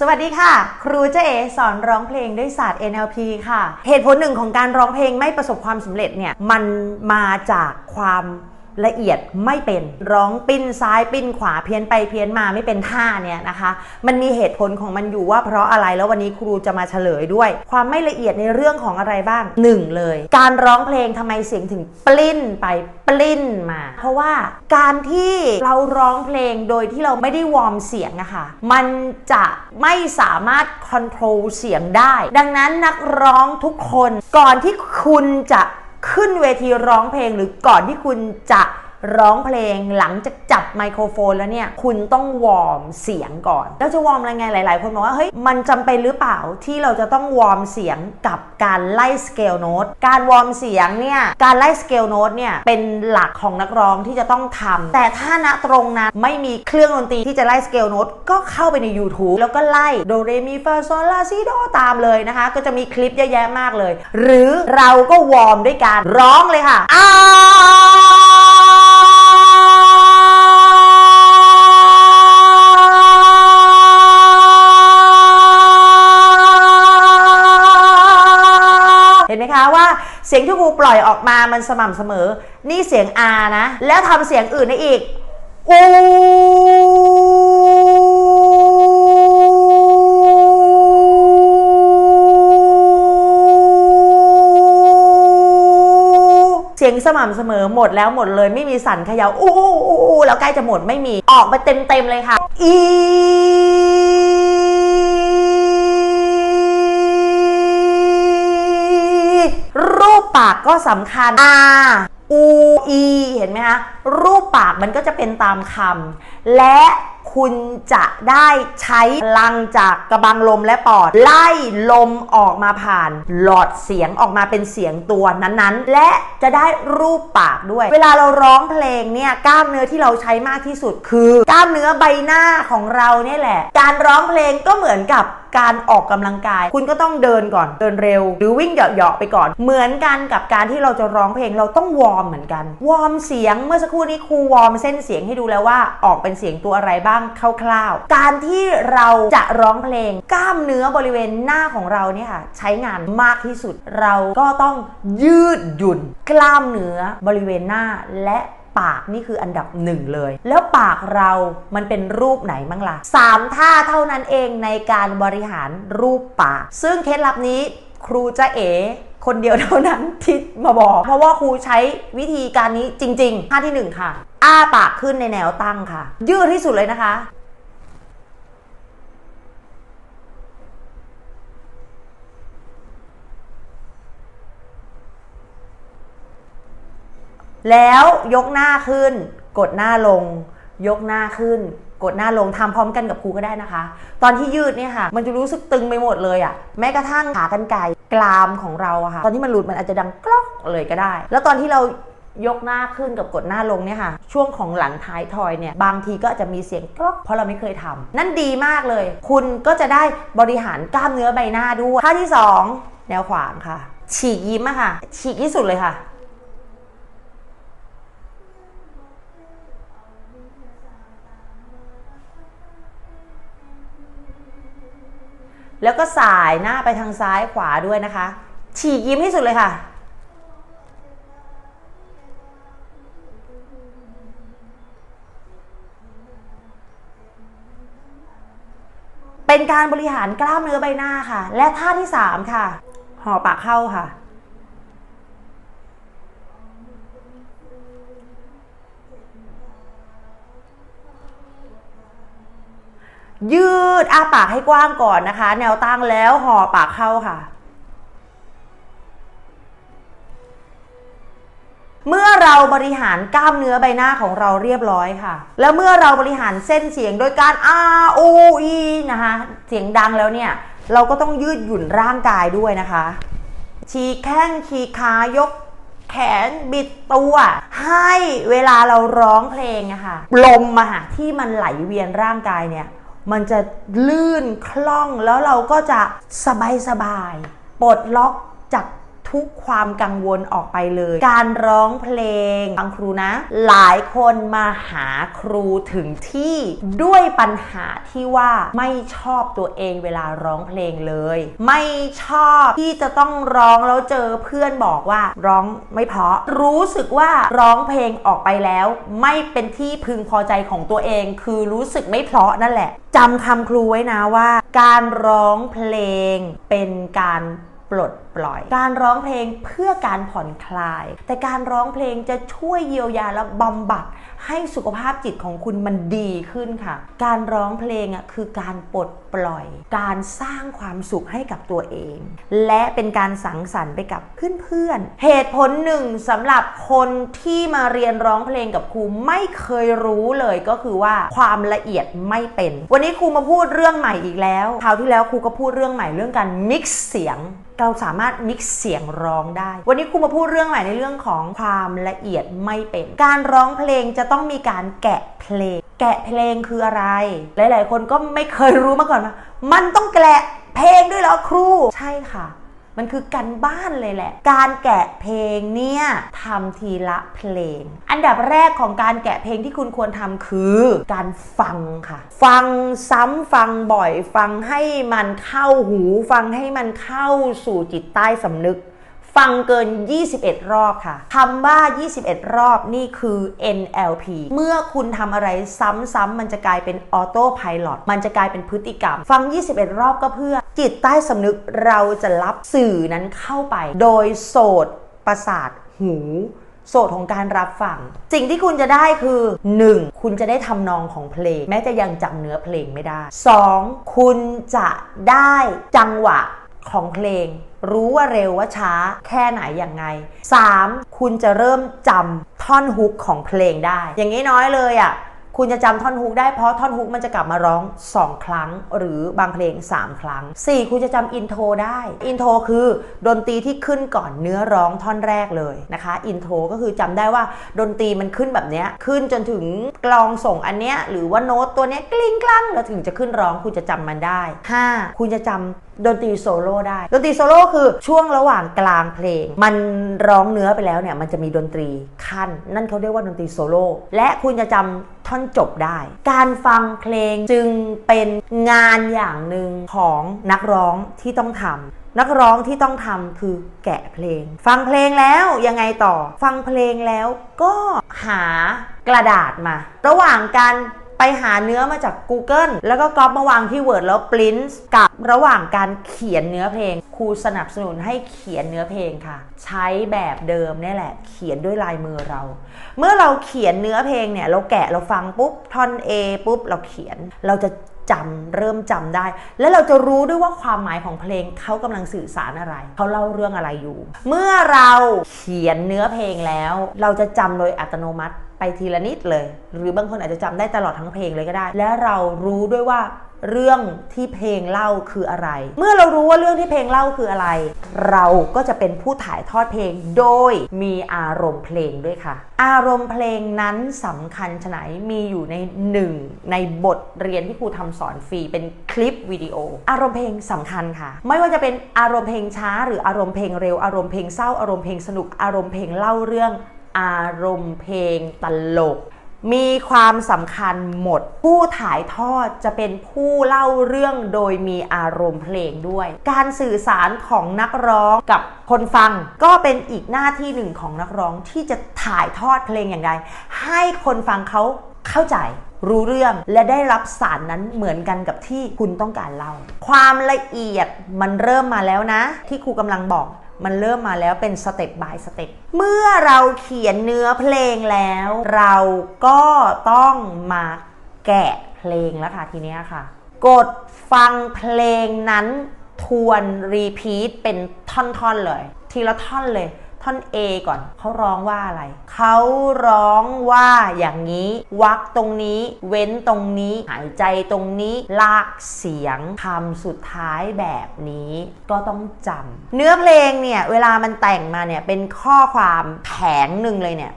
สวัสดีค่ะ ครูเจเอสอนร้องเพลงด้วยศาสตร์ NLP ค่ะ เหตุผลหนึ่งของการร้องเพลงไม่ประสบความสำเร็จเนี่ย มันมาจากความ ละเอียดไม่เป็นร้องปิ้นซ้ายปิ้นขวาเพี้ยนไปเพี้ยนมาไม่เป็นท่าเนี่ยนะคะ มันมีเหตุผลของมันอยู่ว่าเพราะอะไรแล้ววันนี้ครูจะมาเฉลยด้วย ความไม่ละเอียดในเรื่องของอะไรบ้างหนึ่งเลย การร้องเพลงทำไมเสียงถึงปลิ้นไปปลิ้นมา เพราะว่าการที่เราร้องเพลงโดยที่เราไม่ได้วอร์มเสียงอะค่ะมันจะไม่สามารถคอนโทรลเสียงได้ ดังนั้นนักร้องทุกคนก่อนที่คุณจะ ขึ้นเวทีร้องเพลงหรือก่อนที่คุณจะ ร้องเพลงหลังจากจับไมโครโฟนแล้วเนี่ย คุณต้องวอร์มเสียงก่อน แล้วจะวอร์มอะไรไงหลาย ๆ คนบอกว่าเฮ้ยมันจำเป็นหรือเปล่าที่เราจะต้องวอร์มเสียงกับการไล่สเกลโน้ตการวอร์มเสียงเนี่ยการไล่สเกลโน้ตเนี่ยเป็นหลักของนักร้องที่จะต้องทำแต่ถ้าณตรงนั้นไม่มีเครื่องดนตรีที่จะไล่สเกลโน้ตก็เข้าไปใน YouTube แล้วก็ไล่โดเรมีฟาโซลาซิโดตามเลยนะคะ ก็จะมีคลิปเยอะแยะมากเลย หรือเราก็วอร์มด้วยการร้องเลยค่ะอ้า ว่าเสียงที่ครูปล่อยออกมามันสม่ำเสมอ นี่เสียง R นะ แล้วทำเสียงอื่นได้อีกอูเสียงสม่ำเสมอหมดแล้วหมดเลยไม่มีสั่นเขยา่าอู้อู้อู้แล้วใกล้จะหมดไม่มีออกมาเต็มเต็มเลยค่ะอีากก็สำคัญ R U E เห็นไหมคะ รูปปากมันก็จะเป็นตามคำ และคุณจะได้ใช้พลังจากกระบังลมและปอด ไล่ลมออกมาผ่าน หลอดเสียงออกมาเป็นเสียงตัวนั้นๆ และจะได้รูปปากด้วย เวลาเราร้องเพลงเนี่ยกล้ามเนื้อที่เราใช้มากที่สุดคือ กล้ามเนื้อใบหน้าของเราเนี่ยแหละ การร้องเพลงก็เหมือนกับการออกกำลังกาย คุณก็ต้องเดินก่อนเดินเร็ว หรือวิ่งเหยาะๆไปก่อน เหมือนกันกับการที่เราจะร้องเพลงเราต้องวอร์มเหมือนกัน วอร์มเสียงเมื่อสักครู่นี้ครูวอร์มเส้นเสียงให้ดูแล้วว่าออกเป็นเสียงตัวอะไรบ้างคร่าวๆ การที่เราจะร้องเพลง กล้ามเนื้อบริเวณหน้าของเราเนี่ยค่ะใช้งานมากที่สุด เราก็ต้องยืดหยุ่น กล้ามเนื้อบริเวณหน้าและ ปากนี่คืออันดับหนึ่งเลย แล้วปากเรามันเป็นรูปไหนบ้างล่ะสามท่าเท่านั้นเองในการบริหารรูปปาก ซึ่งเคล็ดลับนี้ครูจะเอคนเดียวเท่านั้นที่มาบอก เพราะว่าครูใช้วิธีการนี้จริงๆท่าที่หนึ่งค่ะ อ้าปากขึ้นในแนวตั้งค่ะ ยืดที่สุดเลยนะคะ แล้วยกหน้าขึ้น กดหน้าลง ยกหน้าขึ้น กดหน้าลงทำพร้อมกันกับครูก็ได้นะคะ ตอนที่ยืดเนี่ยค่ะ มันจะรู้สึกตึงไปหมดเลยอะ่ะแม้กระทั่งขากรรไกรกรามของเราอะค่ะ ตอนที่มันหลุดมันอาจจะดังกรอกเลยก็ได้ แล้วตอนที่เรายกหน้าขึ้นกับกดหน้าลงเนี่ยค่ะ ช่วงของหลังท้ายทอยเนี่ย บางทีก็อาจจะมีเสียงกรอกเพราะเราไม่เคยทำนั่นดีมากเลย คุณก็จะได้บริหารกล้ามเนื้อใบหน้าด้วยท่าที่สองแนวขวางค่ะ ฉีกยิ้มอะค่ะ ฉีกที่สุดเลยค่ะ แล้วก็สายหน้าไปทางซ้ายขวาด้วยนะคะ ฉีกยิ้มให้สุดเลยค่ะ เป็นการบริหารกล้ามเนื้อใบหน้าค่ะ และท่าที่ 3 ค่ะ ห่อปากเข้าค่ะ ยืดอาปากให้กว้างก่อนนะคะ แนวตั้งแล้วห่อปากเข้าค่ะ เมื่อเราบริหารกล้ามเนื้อใบหน้าของเราเรียบร้อยค่ะ แล้วเมื่อเราบริหารเส้นเสียงโดยการ R O E นะคะ เสียงดังแล้วเนี่ย เราก็ต้องยืดหยุ่นร่างกายด้วยนะคะฉีแข้งฉีขายกแขนบิดตัว ให้เวลาเราร้องเพลงอะค่ะลมอะค่ะที่มันไหลเวียนร่างกายเนี่ย มันจะลื่นคล่องแล้วเราก็จะสบายสบายปลดล็อกจาก ทุกความกังวลออกไปเลย การร้องเพลงฟังครูนะ หลายคนมาหาครูถึงที่ด้วยปัญหาที่ว่าไม่ชอบตัวเองเวลาร้องเพลงเลย ไม่ชอบที่จะต้องร้องแล้วเจอเพื่อนบอกว่าร้องไม่เพราะ รู้สึกว่าร้องเพลงออกไปแล้ว ไม่เป็นที่พึงพอใจของตัวเอง คือรู้สึกไม่เพราะนั่นแหละจำคำครูไว้นะว่า การร้องเพลงเป็นการ ปลดปล่อย การร้องเพลงเพื่อการผ่อนคลาย แต่การร้องเพลงจะช่วยเยียวยาและบำบัดให้สุขภาพจิตของคุณมันดีขึ้นค่ะ การร้องเพลงอะคือการปลดปล่อย การสร้างความสุขให้กับตัวเอง และเป็นการสังสรรค์ไปกับเพื่อนๆ เหตุผลหนึ่งสำหรับคนที่มาเรียนร้องเพลงกับครูไม่เคยรู้เลยก็คือว่าความละเอียดไม่เป็น วันนี้ครูมาพูดเรื่องใหม่อีกแล้ว คราวที่แล้วครูก็พูดเรื่องใหม่เรื่องการมิกซ์เสียง เราสามารถมิกซ์เสียงร้องได้ วันนี้ครูมาพูดเรื่องใหม่ในเรื่องของความละเอียดไม่เป็น การร้องเพลงจะต้องมีการแกะเพลง แกะเพลงคืออะไร หลาย ๆ คนก็ไม่เคยรู้มาก่อนว่ามันต้องแกะเพลงด้วยเหรอครู ใช่ค่ะ มันคือการบ้านเลยแหละ การแกะเพลงเนี่ยทำทีละเพลง อันดับแรกของการแกะเพลงที่คุณควรทำคือ การฟังค่ะ ฟังซ้ำฟังบ่อย ฟังให้มันเข้าหู ฟังให้มันเข้าสู่จิตใต้สำนึก ฟังเกิน 21 รอบค่ะคำว่า 21 รอบนี่คือ NLP เมื่อคุณทำอะไรซ้ำๆมันจะกลายเป็นออโต้พายロมันจะกลายเป็นพฤติกรรม ฟัง 21 รอบก็เพื่อ จิตใต้สำนึกเราจะรับสื่อนั้นเข้าไป โดยโสดประสาทหูโสดของการรับฟัง สิ่งที่คุณจะได้คือ 1. คุณจะได้ทำนองของเพลง แม้จะยังจำเนื้อเพลงไม่ได้ 2. คุณจะได้จังหวะ ของเพลง รู้ว่าเร็วว่าช้าแค่ไหนอย่างไง 3. คุณจะเริ่มจำท่อนฮุกของเพลงได้ อย่างนี้น้อยเลยอะ่ะ คุณจะจำท่อนฮุกได้เพราะท่อนฮุกมันจะกลับมาร้อง 2 ครั้ง หรือบางเพลง 3 ครั้ง 4. คุณจะจำอินโทรได้อินโทรคือดนตรีที่ขึ้นก่อนเนื้อร้องท่อนแรกเลยนะคะอินโทรก็คือจำได้ว่าดนตรีมันขึ้นแบบเนี้ยขึ้นจนถึงกลองส่งอันเนี้ยหรือว่าโน้ตตัวเนี้ยกลิ้งกลั้งแล้วถึงจะขึ้นร้องคุณจะจำมันได้ 5. คุณจะจำดนตรีโซโล่ได้ ดนตรีโซโล่คือช่วงระหว่างกลางเพลง มันร้องเนื้อไปแล้วเนี่ยมันจะมีดนตรีขั้น นั่นเขาเรียกว่าดนตรีโซโล่และคุณจะจำ ท่อนจบได้ การฟังเพลงจึงเป็นงานอย่างหนึ่งของนักร้องที่ต้องทำนักร้องที่ต้องทำคือแกะเพลง ฟังเพลงแล้วยังไงต่อ ฟังเพลงแล้วก็หากระดาษมา ระหว่างการ ไปหาเนื้อมาจาก Google แล้วก็ก๊อปมาวางที่ Word แล้วปริ้นกับระหว่างการเขียนเนื้อเพลง ครูสนับสนุนให้เขียนเนื้อเพลงค่ะ ใช้แบบเดิมนี่แหละ เขียนด้วยลายมือเรา เมื่อเราเขียนเนื้อเพลงเนี่ยเราแกะเราฟังปุ๊บท่อน A ปุ๊บเราเขียนเราจะ จำเริ่มจำได้ แล้วเราจะรู้ด้วยว่าความหมายของเพลงเขากำลังสื่อสารอะไร เขาเล่าเรื่องอะไรอยู่ เมื่อเราเขียนเนื้อเพลงแล้ว เราจะจำโดยอัตโนมัติไปทีละนิดเลย หรือบางคนอาจจะจำได้ตลอดทั้งเพลงเลยก็ได้ และเรารู้ด้วยว่า เรื่องที่เพลงเล่าคืออะไร เมื่อเรารู้ว่าเรื่องที่เพลงเล่าคืออะไร เราก็จะเป็นผู้ถ่ายทอดเพลงโดยมีอารมณ์เพลงด้วยค่ะ อารมณ์เพลงนั้นสำคัญชไหนมีอยู่ในหนึ่งในบทเรียนที่ครูทำสอนฟรีเป็นคลิปวิดีโอ อารมณ์เพลงสำคัญค่ะ ไม่ว่าจะเป็นอารมณ์เพลงช้า หรืออารมณ์เพลงเร็วอารมณ์เพลงเศร้าอารมณ์เพลงสนุกอารมณ์เพลงเล่าเรื่องอารมณ์เพลงตลก มีความสำคัญหมด ผู้ถ่ายทอดจะเป็นผู้เล่าเรื่องโดยมีอารมณ์เพลงด้วย การสื่อสารของนักร้องกับคนฟังก็เป็นอีกหน้าที่หนึ่งของนักร้องที่จะถ่ายทอดเพลงอย่างไรให้คนฟังเขาเข้าใจรู้เรื่องและได้รับสารนั้นเหมือนกันกับที่คุณต้องการเล่า ความละเอียดมันเริ่มมาแล้วนะ ที่ครูกำลังบอก มันเริ่มมาแล้วเป็นสเต็ปบายสเต็ปเมื่อเราเขียนเนื้อเพลงแล้ว เราก็ต้องมาแกะเพลงแล้วค่ะทีเนี้ยค่ะ กดฟังเพลงนั้นทวนรีพีทเป็นท่อนๆเลย ทีละท่อนเลย ท่อน A ก่อนเขาร้องว่าอะไร เขาร้องว่าอย่างนี้วักตรงนี้เว้นตรงนี้หายใจตรงนี้ลากเสียงคำสุดท้ายแบบนี้ก็ต้องจำเนื้อเพลงเนี่ย เวลามันแต่งมาเนี่ย เป็นข้อความแผงหนึ่งเลยเนี่ย